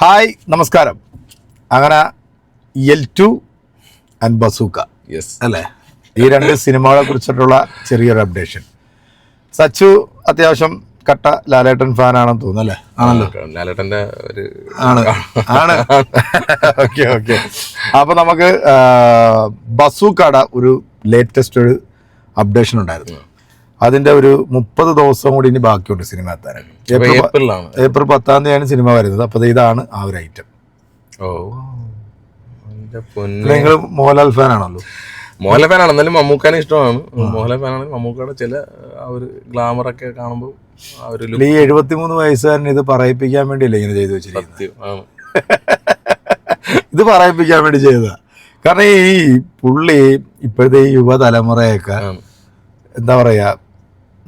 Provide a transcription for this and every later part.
Hi നമസ്കാരം. അങ്ങനെ L two and bazooka. Yes അല്ലേ? ഈ രണ്ട് സിനിമകളെ കുറിച്ചിട്ടുള്ള ചെറിയൊരു അപ്ഡേഷൻ സച്ചു അത്യാവശ്യം കട്ട ലാലേട്ടൻ ഫാൻ ആണെന്ന് തോന്നുന്നു അല്ലേ? ആണല്ലോ. ലാലേട്ടന്റെ ഒരു ആണ്. ആണ്. Okay okay. അപ്പൊ നമുക്ക് ബസൂക്കട ബസൂക്കയുടെ ഒരു ലേറ്റസ്റ്റ് ഒരു അപ്ഡേഷൻ ഉണ്ടായിരുന്നു. അതിന്റെ ഒരു മുപ്പത് ദിവസം കൂടി ഇനി ബാക്കിയുണ്ട് സിനിമ എത്താനായിട്ട് ഏപ്രിൽ ഏപ്രിലാണ്. ഏപ്രിൽ പത്താം തീയതിയാണ് സിനിമ വരുന്നത്. അപ്പൊ ഇതാണ് ആ ഒരു ഐറ്റം ഓ. നിങ്ങൾ മോഹൻലാൽ ഫാൻ ആണല്ലോ. മോഹൻലാൽ ഫാൻ എന്നാലും മമ്മൂക്കാനെ ഇഷ്ടമാണ്. മോഹൻലാൽ ഫാനാണെങ്കിൽ മമ്മൂക്കയുടെ ചില ആ ഒരു ഗ്ലാമർ ഒക്കെ കാണുമ്പോൾ ആ ഒരു ഈ എഴുപത്തിമൂന്ന് വയസ്സുകാരൻ ഇത് പറയിപ്പിക്കാൻ വേണ്ടിയല്ലേ ഇങ്ങനെ ചെയ്തു വെച്ചിരിക്കുന്നത്? ഇത് പറയിപ്പിക്കാൻ വേണ്ടി ചെയ്തതാ. കാരണം ഈ പുള്ളി ഇപ്പോഴത്തെ ഈ യുവതലമുറയൊക്കെ എന്താ പറയാ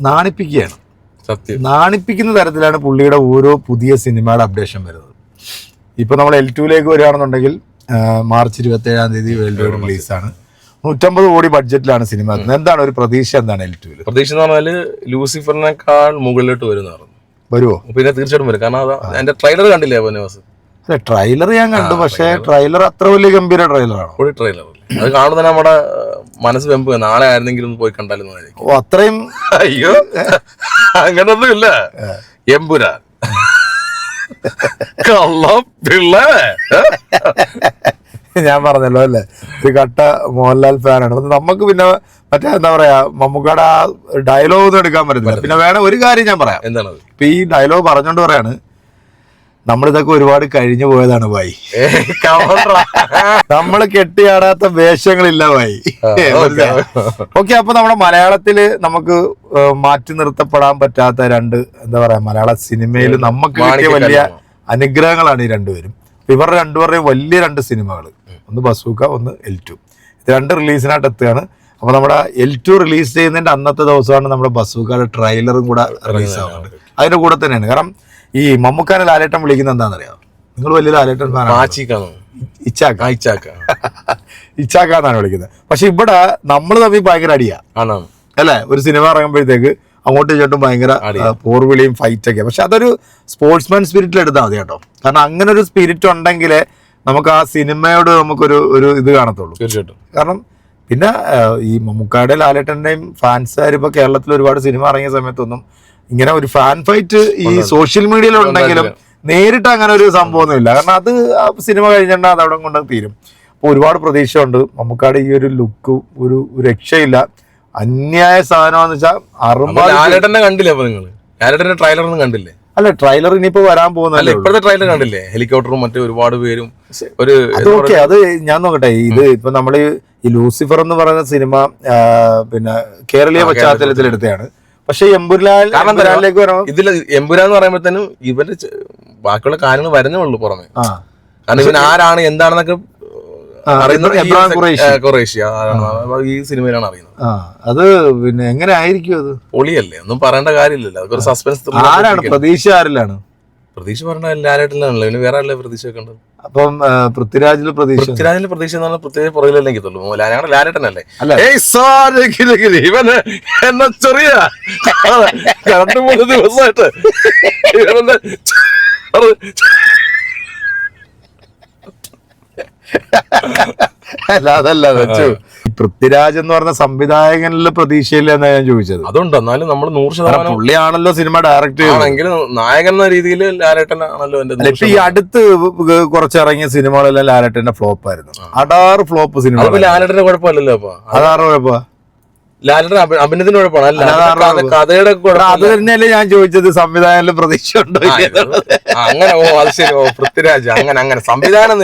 നാണിപ്പിക്കുകയാണ്. സത്യം. നാണിപ്പിക്കുന്ന തരത്തിലാണ് പുള്ളിയുടെ ഓരോ പുതിയ സിനിമയുടെ അപ്ഡേഷൻ വരുന്നത്. ഇപ്പൊ നമ്മൾ എൽ ടുവിലേക്ക് വരികയാണെന്നുണ്ടെങ്കിൽ മാർച്ച് ഇരുപത്തി ഏഴാം തീയതി വേൾഡ് വൈഡ് റിലീസാണ് നൂറ്റമ്പത് കോടി ബഡ്ജറ്റിലാണ് സിനിമ എന്താണ് ഒരു പ്രതീക്ഷ എന്താണ് എൽ ടുവിൽ പ്രതീക്ഷ എന്ന് പറഞ്ഞാൽ ലൂസിഫറിനേക്കാൾ മുകളിലോട്ട് വരുന്ന വരുമോ പിന്നെ തീർച്ചയായിട്ടും വരും. കാരണം അതാ എന്റെ ട്രെയിലർ കണ്ടില്ലേ അല്ല ട്രെയിലർ ഞാൻ കണ്ടു. പക്ഷേ ട്രെയിലർ അത്ര വലിയ ഗംഭീര ട്രെയിലറാണ് ഒരു ട്രെയിലർ അത് കാണുമ്പോൾ തന്നെ നമ്മുടെ മനസ്സ് വെമ്പ് നാളെ ആയിരുന്നെങ്കിലും പോയി കണ്ടാലും ഓ അത്രയും അയ്യോ അങ്ങനൊന്നും ഇല്ല എമ്പുരാൻ. കള്ളം പിള്ള. ഞാൻ പറഞ്ഞല്ലോ അല്ലേ? ഒരു കട്ട മോഹൻലാൽ ഫാനാണ്. നമുക്ക് പിന്നെ മറ്റേ എന്താ പറയാ മമ്മൂക്കയുടെ ആ ഡയലോഗ് ഒന്നും എടുക്കാൻ പറ്റത്തില്ല പിന്നെ വേണം ഒരു കാര്യം ഞാൻ പറയാം. എന്താണ് ഇപ്പൊ ഈ ഡയലോഗ് പറഞ്ഞോണ്ട് പറയാണ് നമ്മളിതൊക്കെ ഒരുപാട് കഴിഞ്ഞു പോയതാണ് ഭായി. നമ്മൾ കെട്ടിയാടാത്ത വേഷങ്ങളില്ല ഭായി. ഓക്കെ. അപ്പൊ നമ്മുടെ മലയാളത്തിൽ നമുക്ക് മാറ്റി നിർത്തപ്പെടാൻ പറ്റാത്ത രണ്ട് എന്താ പറയാ മലയാള സിനിമയിൽ നമുക്ക് കിട്ടിയ വലിയ അനുഗ്രഹങ്ങളാണ് ഈ രണ്ടുപേരും. ഇവരുടെ രണ്ടുപേരുടെയും വലിയ രണ്ട് സിനിമകൾ ഒന്ന് ബസൂക്ക ഒന്ന് എൽ ടു ഇത് രണ്ട് റിലീസിനായിട്ട് എത്തുകയാണ്. അപ്പൊ നമ്മുടെ എൽ ടു റിലീസ് ചെയ്യുന്നതിന്റെ അന്നത്തെ ദിവസമാണ് നമ്മുടെ ബസൂക്കയുടെ ട്രെയിലറും കൂടെ റിലീസ് ആവുന്നത്. അതിന്റെ കൂടെ തന്നെയാണ്. കാരണം ഈ മമ്മൂക്കാനെ ലാലേട്ടൻ വിളിക്കുന്നത് എന്താണെന്നറിയാം? നിങ്ങൾ വലിയ ലാലേട്ടൻ ഫാനാണ്? ഇച്ചാക്ക. എന്നാണ് വിളിക്കുന്നത്. പക്ഷെ ഇവിടെ നമ്മൾ തമ്മിൽ ഭയങ്കര അടിയാ. അല്ലേ? ഒരു സിനിമ ഇറങ്ങുമ്പോഴത്തേക്ക് അങ്ങോട്ടും ഇങ്ങോട്ടും ഭയങ്കര പോർവിളിയും ഫൈറ്റ് ഒക്കെ പക്ഷെ അതൊരു സ്പോർട്സ്മാൻ സ്പിരിറ്റിൽ എടുത്താൽ മതി കേട്ടോ. കാരണം അങ്ങനെ ഒരു സ്പിരിറ്റ് ഉണ്ടെങ്കിലേ നമുക്ക് ആ സിനിമയോട് നമുക്കൊരു ഒരു ഇത് കാണത്തുള്ളൂ. തീർച്ചയായിട്ടും. കാരണം പിന്നെ ഈ മമ്മൂക്കായുടെ ലാലേട്ടന്റെയും ഫാൻസുകാർ ഇപ്പോൾ കേരളത്തിൽ ഒരുപാട് സിനിമ ഇറങ്ങിയ സമയത്തൊന്നും ഇങ്ങനെ ഒരു ഫാൻ ഫൈറ്റ് ഈ സോഷ്യൽ മീഡിയയിൽ ഉണ്ടെങ്കിലും നേരിട്ട് അങ്ങനെ ഒരു സംഭവമൊന്നുമില്ല കാരണം അത് സിനിമ കഴിഞ്ഞിട്ടുണ്ടെങ്കിൽ അത് അവിടെ കൊണ്ട് തീരും. അപ്പോൾ ഒരുപാട് പ്രതീക്ഷയുണ്ട്. മമ്മൂക്കാട് ഈ ഒരു ലുക്ക് ഒരു രക്ഷയില്ല. അന്യായ സാധനമാണെന്ന് വെച്ചാൽ അറുപത് കണ്ടില്ലേ നിങ്ങൾ ലാലേട്ടന്റെ ട്രെയിലർ ഒന്നും കണ്ടില്ലേ? അല്ല ട്രെയിലർ ഇനിയിപ്പോ വരാൻ പോകുന്നല്ലേ. ഇപ്പോഴത്തെ ട്രെയിലർ കണ്ടില്ലേ? ഹെലികോപ്റ്ററും മറ്റു ഒരുപാട് പേരും ഒരു അത് ഓക്കെ അത് ഞാൻ നോക്കട്ടെ. ഇത് ഇപ്പൊ നമ്മൾ ഈ ലൂസിഫർ എന്ന് പറയുന്ന സിനിമ പിന്നെ കേരളീയ പശ്ചാത്തലത്തിൽ എടുത്തതാണ്. പക്ഷെ എമ്പുരാൻ എമ്പുരാനിലേക്ക് വരണം. ഇതിൽ എമ്പുരാന്ന് പറയുമ്പോഴത്തേനും ഇവന്റെ ബാക്കിയുള്ള കാര്യങ്ങൾ വരുന്നേ ഉള്ളൂ പുറമെ. കാരണം ഇവൻ ആരാണ് എന്താണെന്നൊക്കെ ഈ സിനിമയിലാണ് അറിയുന്നത്. അത് പിന്നെ എങ്ങനെ ആയിരിക്കും അത്? പൊളിയല്ലേ? ഒന്നും പറയേണ്ട കാര്യമില്ലല്ലോ. അതൊക്കെ ഒരു സസ്പെൻസ് ആരാണ്? പ്രതീക്ഷ ആരിലാണ്? പ്രതീക്ഷ പറഞ്ഞ ഇവന് വേറെ ആരല്ലേ പ്രതീക്ഷ വെക്കേണ്ടത്? അപ്പം പൃഥ്വിരാജിൽ പ്രതീക്ഷ പൃഥ്വിരാജിൽ പ്രതീക്ഷ എന്ന് പറഞ്ഞാൽ പ്രത്യേക പുറകിലല്ലേ തോന്നുന്നു ഞങ്ങളുടെ ലാലേട്ടനല്ലേ. ഇവന് എന്നെ ചെറിയ. രണ്ടു മൂന്ന് ദിവസമായിട്ട് ഇവനെ അല്ല അതല്ല വെച്ചു. പൃഥ്വിരാജ് എന്ന് പറഞ്ഞ സംവിധായകനിലെ പ്രതീക്ഷയില്ല എന്നാ ഞാൻ ചോദിച്ചത്. അതുണ്ട്. എന്നാലും നമ്മൾ നൂറ് ശതമാനം പുള്ളിയാണല്ലോ സിനിമ ഡയറക്ട് ആണെങ്കിലും നായകൻ എന്ന രീതിയിൽ ലാലേട്ടനാണല്ലോ എന്റെ ഇപ്പൊ ഈ അടുത്ത് കുറച്ചിറങ്ങിയ സിനിമകളെല്ലാം ലാലേട്ടന്റെ ഫ്ലോപ്പ് ആയിരുന്നു അടാറ് ഫ്ലോപ്പ് സിനിമ ലാലേട്ടന്റെ കുഴപ്പമില്ലല്ലോ അപ്പൊ അതാറ് കുഴപ്പ ലാലേട്ടൻ അഭിനയത്തിന്റെ അഭിനയത്തിന് കുഴപ്പമാണ് കഥയുടെ അത്. തന്നെയല്ലേ ഞാൻ ചോദിച്ചത്. സംവിധാനത്തിൽ പ്രതീക്ഷ ഉണ്ടോ അങ്ങനെ ഓ അത് ശരി. ഓ പൃഥ്വിരാജ് അങ്ങനെ അങ്ങനെ. സംവിധാനം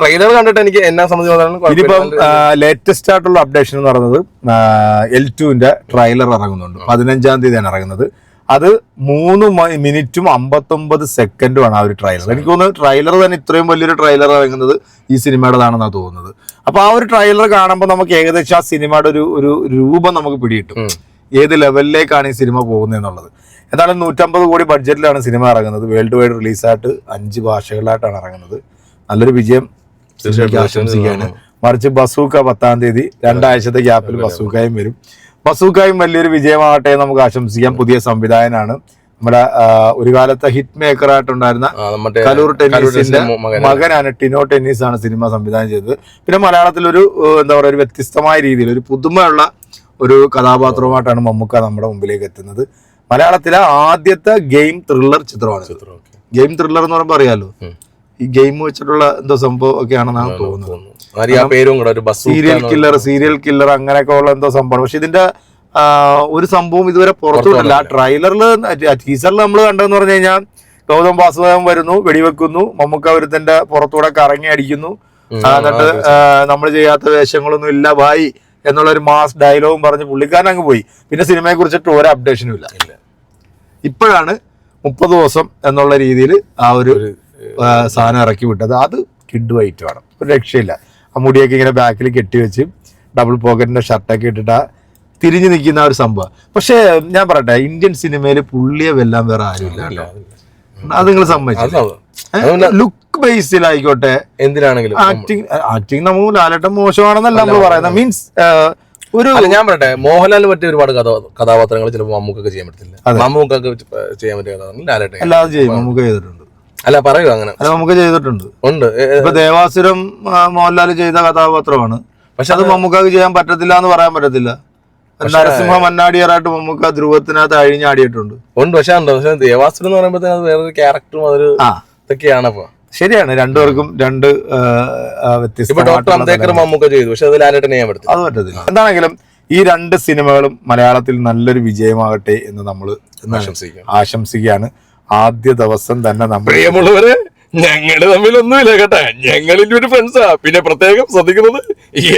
ട്രെയിലർ കണ്ടിട്ട് എനിക്ക് എന്നെ സംബന്ധിച്ചിടത്തോളം കുഴപ്പമില്ല. ലേറ്റസ്റ്റ് ആയിട്ടുള്ള അപ്ഡേഷൻ എന്ന് പറയുന്നത് എൽ ടുവിന്റെ ട്രെയിലർ ഇറങ്ങുന്നുണ്ട്. പതിനഞ്ചാം തീയതിയാണ് ഇറങ്ങുന്നത്. അത് മൂന്ന് മിനിറ്റും അമ്പത്തൊമ്പത് സെക്കൻഡുമാണ് ആ ഒരു ട്രെയിലർ എനിക്ക് തോന്നുന്നു ട്രെയിലർ തന്നെ ഇത്രയും വലിയൊരു ട്രെയിലർ ഇറങ്ങുന്നത് ഈ സിനിമയുടേതാണെന്നാണ് തോന്നുന്നത്. അപ്പൊ ആ ഒരു ട്രെയിലർ കാണുമ്പോൾ നമുക്ക് ഏകദേശം ആ സിനിമയുടെ ഒരു ഒരു രൂപം നമുക്ക് പിടികിട്ടും. ഏത് ലെവലിലേക്കാണ് ഈ സിനിമ പോകുന്നത് എന്നുള്ളത്. എന്തായാലും നൂറ്റമ്പത് കോടി ബഡ്ജറ്റിലാണ് സിനിമ ഇറങ്ങുന്നത്. വേൾഡ് വൈഡ് റിലീസായിട്ട് അഞ്ച് ഭാഷകളിലായിട്ടാണ് ഇറങ്ങുന്നത്. നല്ലൊരു വിജയം ആശംസിക്കുകയാണ്. മറിച്ച് ബസൂക്ക പത്താം തീയതി രണ്ടാഴ്ചത്തെ ഗ്യാപ്പിൽ ബസൂക്കായും വരും. ബസൂക്കായും വലിയൊരു വിജയമാകട്ടെ എന്ന് നമുക്ക് ആശംസിക്കാം. പുതിയ സംവിധായനാണ് നമ്മുടെ ഒരു കാലത്തെ ഹിറ്റ് മേക്കർ ആയിട്ടുണ്ടായിരുന്ന കലൂർ ടെന്നീസിന്റെ മകനാണ്. ടിനോ ടെന്നീസ് ആണ് സിനിമ സംവിധാനം ചെയ്തത്. പിന്നെ മലയാളത്തിൽ ഒരു എന്താ പറയുക ഒരു വ്യത്യസ്തമായ രീതിയിൽ ഒരു പുതുമയുള്ള ഒരു കഥാപാത്രവുമായിട്ടാണ് മമ്മൂക്ക നമ്മുടെ മുമ്പിലേക്ക് എത്തുന്നത്. മലയാളത്തിലെ ആദ്യത്തെ ഗെയിം ത്രില്ലർ ചിത്രമാണ്. ഗെയിം ത്രില്ലർ എന്ന് പറയുമ്പോൾ അറിയാലോ. ഈ ഗെയിം വെച്ചിട്ടുള്ള എന്തോ സംഭവം ഒക്കെ ഒക്കെയാണെന്നാണ് തോന്നുന്നത്. സീരിയൽ കില്ലർ സീരിയൽ കില്ലർ അങ്ങനെയൊക്കെ ഉള്ള എന്തോ സംഭവം പക്ഷെ ഇതിന്റെ ഒരു സംഭവം ഇതുവരെ പുറത്തുവിട്ടില്ല. ആ ടീച്ചറിൽ ടീസറിൽ നമ്മൾ കണ്ടതെന്ന് പറഞ്ഞു കഴിഞ്ഞാൽ ഗൗതം വാസുദേവൻ വരുന്നു വെടിവെക്കുന്നു മമ്മൂക്ക ഒരുത്തന്റെ പുറത്തൂടെ കറങ്ങി അടിക്കുന്നു. എന്നിട്ട് നമ്മൾ ചെയ്യാത്ത വേഷങ്ങളൊന്നും ഇല്ല ബായി എന്നുള്ള ഒരു മാസ് ഡയലോഗും പറഞ്ഞ് പുള്ളിക്കാരൻ അങ്ങ് പോയി. പിന്നെ സിനിമയെ കുറിച്ചിട്ട് ഒരു അപ്ഡേഷനും ഇല്ല. ഇപ്പോഴാണ് മുപ്പത് ദിവസം എന്നുള്ള രീതിയിൽ ആ ഒരു സാധനം ഇറക്കി വിട്ടത്. അത് കിഡ് വൈറ്റ് വേണം. ഒരു രക്ഷയില്ല. ആ മുടിയൊക്കെ ഇങ്ങനെ ബാക്കിൽ കെട്ടി വെച്ച് ഡബിൾ പോക്കറ്റിന്റെ ഷർട്ടൊക്കെ ഇട്ടിട്ട് തിരിഞ്ഞ് നിൽക്കുന്ന ഒരു സംഭവം. പക്ഷേ ഞാൻ പറയട്ടെ ഇന്ത്യൻ സിനിമയിൽ പുള്ളിയെ വെല്ലാൻ വേറെ ആരുമില്ല അത് നിങ്ങൾ സമ്മതിച്ചു? ലുക്ക് ബേസിലായിക്കോട്ടെ എന്തിനാണെങ്കിലും ആക്ടിങ് ആക്ടിങ് നമുക്ക് ലാലേട്ടൻ മോശമാണെന്നല്ല നമ്മൾ പറയുന്നത്. മീൻസ് ഒരു ഞാൻ പറയട്ടെ മോഹൻലാൽ പറ്റിയ ഒരുപാട് കഥ കഥാപാത്രങ്ങൾ ചിലപ്പോൾ മമ്മൂക്കൊക്കെ ചെയ്യാൻ പറ്റത്തില്ല. മമ്മൂക്കൊക്കെ ചെയ്യാൻ പറ്റിയ കഥാപാത്രങ്ങൾ ലാലേട്ടൻ എല്ലാവരും ചെയ്യും. മമ്മൂക്ക് ചെയ്തിട്ടുണ്ട്. അല്ല പറയൂ അങ്ങനെ. അത് നമുക്ക് ചെയ്തിട്ടുണ്ട്. ഉണ്ട്. ഇപ്പൊ ദേവാസുരം മോഹൻലാൽ ചെയ്ത കഥാപാത്രമാണ്. പക്ഷെ അത് മമ്മൂക്കാക്ക് ചെയ്യാൻ പറ്റത്തില്ല എന്ന് പറയാൻ പറ്റത്തില്ല. നരസിംഹ മന്നാടിയറായിട്ട് മമ്മൂക്ക ധ്രുവത്തിനകത്ത് അഴിഞ്ഞാടിയിട്ടുണ്ട് ഉണ്ട് പക്ഷെ ഉണ്ട് പക്ഷെ ദേവാസുരം എന്ന് പറയുമ്പോഴത്തേന് അത് വേറൊരു ക്യാരക്ടറും അതൊരു ഇതൊക്കെയാണ് അപ്പൊ. ശരിയാണ് രണ്ടുപേർക്കും രണ്ട് വ്യത്യസ്ത ആ, ഇപ്പൊ ഡോക്ടർ അംബേദ്കർ മമ്മൂക്ക ചെയ്തു പക്ഷെ അത് ചെയ്യാൻ അത് പറ്റത്തില്ല. എന്താണെങ്കിലും ഈ രണ്ട് സിനിമകളും മലയാളത്തിൽ നല്ലൊരു വിജയമാകട്ടെ എന്ന് നമ്മൾ ആശംസിക്കാം ആശംസിക്കുകയാണ്. ആദ്യ ദിവസം തന്നെ നമ്മൾ പ്രിയമുള്ളവരെ ഞങ്ങൾ തമ്മിലൊന്നുമില്ല കേട്ടാ. ഞങ്ങളിന്റെ ഒരു ഫ്രണ്ട്സാ പിന്നെ പ്രത്യേകം ശ്രദ്ധിക്കുന്നത്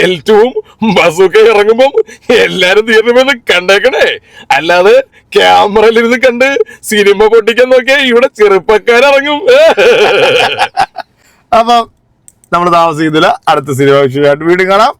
എൽ ടുവും ബസ്സൊക്കെ ഇറങ്ങുമ്പം എല്ലാരും തീർന്നുമെന്ന് കണ്ടേക്കണേ. അല്ലാതെ ക്യാമറയിലിരുന്ന് കണ്ട് സിനിമ പൊട്ടിക്കാൻ നോക്കിയാ ഇവിടെ ചെറുപ്പക്കാരിറങ്ങും. അപ്പം നമ്മൾ താമസിക്കുന്നില്ല. അടുത്ത സിനിമ വീണ്ടും കാണാം.